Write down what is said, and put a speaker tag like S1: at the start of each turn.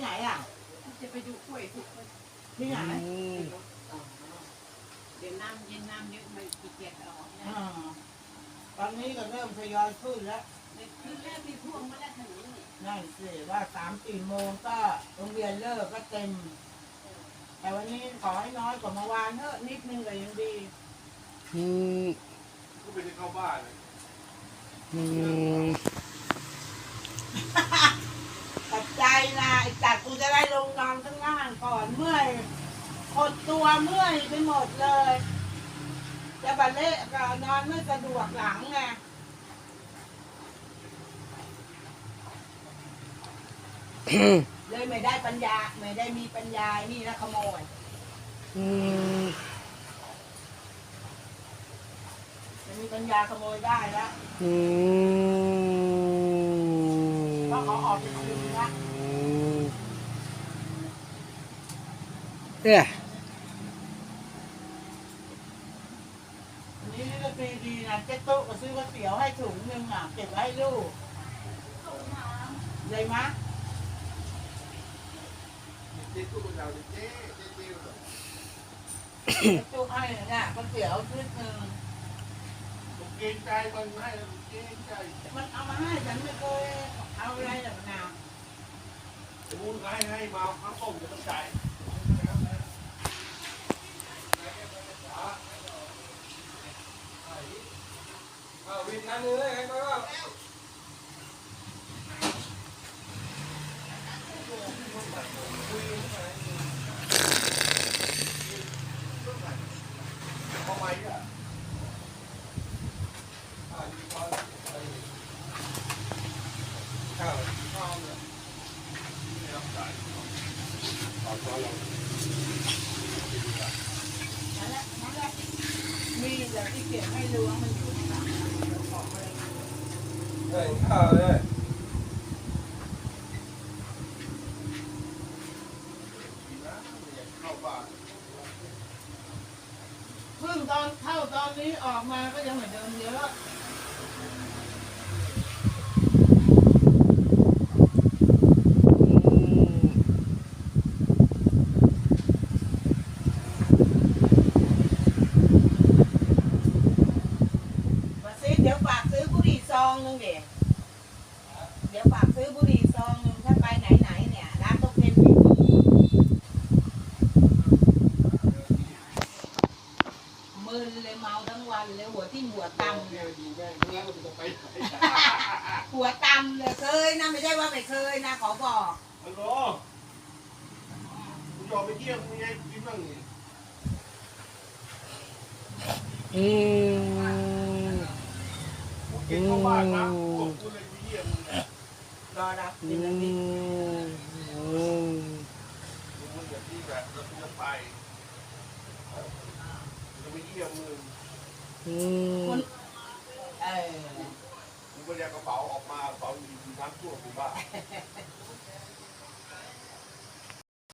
S1: ไหนอะ
S2: จะไปดูกล้วยทุกคน
S1: ที่ไหน
S3: อืม
S2: เดี๋ยวน้ำเย็นน้ำเยอะไม่ขี้เกียจเอาออกนะ
S1: อ่าตอนนี้ก็เริ่มทยอยขึ้นแล้ว
S2: คือแรกที่ท่วงมาแล้วถนนนี่
S1: นั่นสิว่าสามสี่โมงก็โรงเรียนเลิกก็เต็ม แต่วันนี้ขอให้น้อยกว่าเมื่อวานเถอะนิดนึงก็ยังดี
S3: อืม
S4: ก็ไม่ได้เข้าบ้านเลย
S3: อืม
S1: ตัดใจนะไอ้จัดกูจะได้ลงนอนข้างล่างก่อนเมื่อยหดตัว เมื่อยไปหมดเลย จะบัลเล่ก็นอนไม่สะดวกหลังไงเลยไม่ได้ปัญญาไม่ได้มีปัญญานี่นะขโมย
S3: อืม
S1: จะมีปัญญาขโมยได้แล้ว
S3: อืม
S1: เพราะเขาออกไปคืนละ
S3: อืมเนี่ย
S1: อันนี้นี่ก็ ปีดีนะเจ๊ตุ๊กก็ซื้อก๋วยเตี๋ยวให้ถุงหนึ่งอะเก็บไว้ให้ลูกเลยมะ
S4: เจ๊ตู้เราเจ๊เจ๊เจ๊
S1: เจ๊ตุ๊กให้เนี่ยก๋วยเตี๋ยวชุดหนึ่ง
S4: ผมเกรงใจมันให้ผมเกรงใจ
S1: มันเอามาให้ฉันไม่เคยเอาอะไรหรอกนะ
S4: มูลให้ให้มาข้าวต้มจะต้องจ่ายเอาวินนั้นเลยให้มาเข้ามาอีกอะอ่าดีกว่าข้าวข้าวเนี่ยไม่รับจ่ายขอตัวเรา
S1: นั่นแหละมันแหละมีแต่ที่เก็บให้ล้วงมันอยู่ ข้างหลังนะเดี๋ยวของอะไรมา
S4: เฮ้ย ข้าวเลยเพิ่
S1: งตอนเข้าตอนนี้ออกมาก็ยังเหมือนเดิมเยอะ
S3: อืม
S1: มาซื้อ เดี๋ยวฝากซื้อบุหรี่ซองหนึงเดี๋ยวเดี๋ยวฝากซื้อบุหรี่ซองหนึงถ้าไปไหนไหนๆเนี่ยร้านตกเป็นมีมึนเลยเมาทั้งวันเลยหัวที่หัวตำเลย
S4: ดูแม่งแล้วมันจะไปไหน
S1: หัวตำเลยเคยนะไม่ใช่ว่าไม่เคยนะขอบอก
S4: ฮัลโหลคุณยอมไปเที่ยวคุณยายกินบ้างนี่
S3: อื
S1: รอรับ
S3: อื
S1: กินแล้วนี่
S3: มอืม
S4: มึงอย่าที่แบบเราจะไปจะไปเยี่ยมมึง
S3: อืม
S1: เออ
S4: มึงก็แยกกระเป๋าออกมากระเป๋าอยู่ที่น้ำท่วมหมู่บ้าน